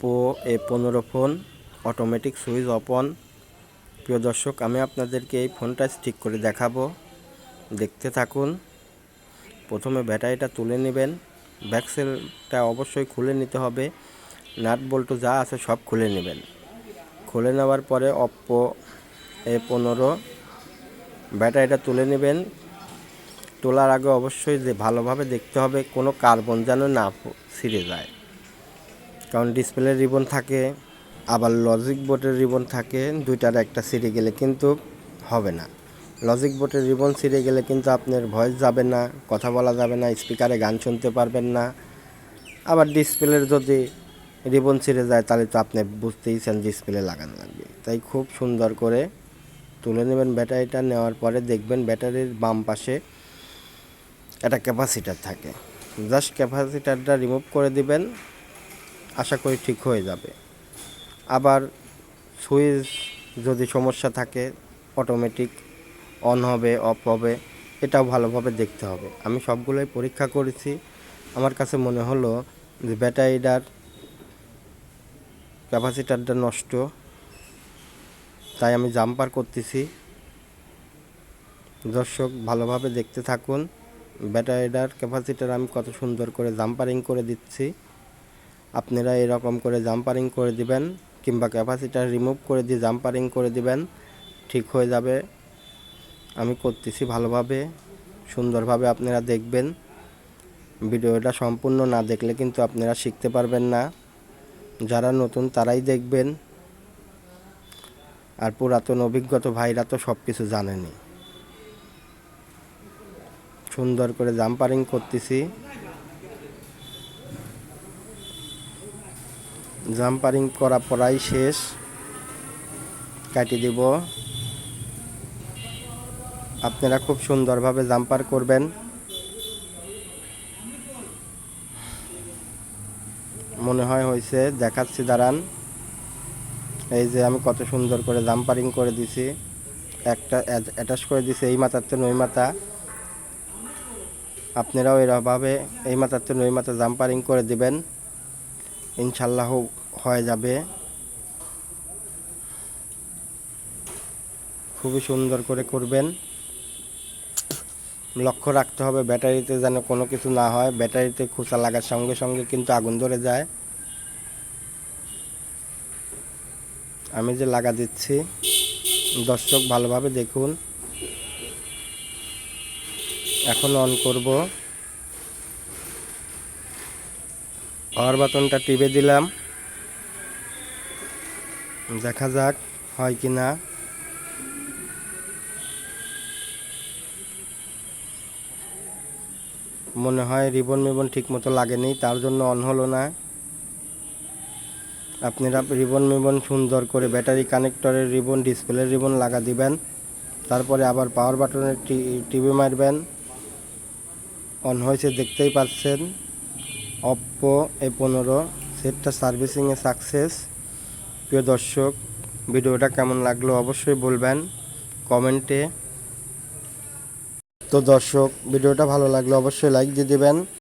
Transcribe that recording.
Oppo A পনেরো phone automatic switch off on প্রিয় দর্শক, আমি আপনাদেরকে এই ফোনটা ঠিক করে দেখাবো। দেখতে থাকুন। প্রথমে ব্যাটারিটা তুলে নেবেন। ব্যাকসেলটা অবশ্যই খুলে নিতে হবে। নাট বল্টু যা আছে সব খুলে নেবেন। খুলে নেওয়ার পরে অপ্পো এ পনেরো। ব্যাটারিটা তুলে নেবেন। তোলার আগে অবশ্যই যে ভালোভাবে দেখতে হবে, কোনো কার্বন যেন না ছিঁড়ে যায়। কারণ ডিসপ্লের রিবন থাকে, আবার লজিক বোর্ডের রিবন থাকে, দুইটার একটা ছিঁড়ে গেলে কিন্তু হবে না। লজিক বোর্ডের রিবন ছিঁড়ে গেলে কিন্তু আপনার ভয়েস যাবে না, কথা বলা যাবে না স্পিকারে গান শুনতে পারবেন না। আবার ডিসপ্লের যদি রিবন ছিঁড়ে যায়, তাহলে তো আপনি বুঝতেইছেন ডিসপ্লে লাগানো লাগবে। তাই খুব সুন্দর করে তুলে নেবেন ব্যাটারিটা, নেওয়ার পরে দেখবেন ব্যাটারির বাম পাশে একটা ক্যাপাসিটার থাকে। জাস্ট ক্যাপাসিটারটা রিমুভ করে দিবেন। আশা করি ঠিক হয়ে যাবে। আবার সুইচ যদি সমস্যা থাকে অটোমেটিক অন হবে অফ হবে, এটাও ভালোভাবে দেখতে হবে। আমি সবগুলোই পরীক্ষা করেছি। আমার কাছে মনে হলো যে ব্যাটারিটার ক্যাপাসিটারটা নষ্ট, তাই আমি জাম্পার করতেছি। দর্শক, ভালোভাবে দেখতে থাকুন। ব্যাটারিটার ক্যাপাসিটার আমি কত সুন্দর করে জাম্পারিং করে দিচ্ছি। আপনারা এরকম করে জাম্পারিং করে দিবেন কিংবা ক্যাপাসিটার রিমুভ করে দিয়ে জাম্পারিং করে দিবেন, ঠিক হয়ে যাবে। আমি করতেছি ভালোভাবে, সুন্দরভাবে আপনারা দেখবেন। ভিডিওটা সম্পূর্ণ না দেখলে কিন্তু আপনারা শিখতে পারবেন না। যারা নতুন তারাই দেখবেন। আর পুরাতন অভিজ্ঞত ভাইরা তো সব কিছু জানেনি। সুন্দর করে জাম্পারিং করতেছি। জাম্পারিং করা পড়াই শেষ। কাটিয়ে দিব। আপনারা খুব সুন্দরভাবে জাম্পার করবেন। মনে হয় হয়েছে, দেখাচ্ছি, দাঁড়ান। এই যে আমি কত সুন্দর করে জাম্পারিং করে দিছি। একটা অ্যাটাচ করে দিছি এই মাথার তো নই মাথা। আপনারাও এরভাবে এই মাথার তো নই মাথা জাম্পারিং করে দিবেন। ইনশাল্লাহ হয়ে যাবে। খুবই সুন্দর করে করবেন। লক্ষ্য রাখতে হবে ব্যাটারিতে যেন কোনো কিছু না হয়। ব্যাটারিতে খোঁচা লাগার সঙ্গে সঙ্গে কিন্তু আগুন ধরে যায়। আমি যে লাগা দিচ্ছি, দর্শক ভালোভাবে দেখুন। এখন অন করব। পাওয়ার বাটনটা টিপে দিলাম। দেখা যাক হয় কি না। মনে হয় রিবন মিবন ঠিক মতো লাগেনি, তার জন্য অন হলো না। আপনারা রিবন মিবন সুন্দর করে ব্যাটারি কানেক্টরের রিবন, ডিসপ্লের রিবন লাগা দিবেন। তারপরে আবার পাওয়ার বাটনের টিভি মারবেন। অন হয়েছে, দেখতেই পাচ্ছেন। অপ্পো এ পনেরো সেটটা সার্ভিসিংয়ে সাকসেস প্রিয় দর্শক, ভিডিওটা কেমন লাগল অবশ্যই বলবেন কমেন্টে। তো দর্শক, ভিডিওটা ভালো লাগলে অবশ্যই লাইক দিয়ে দেবেন।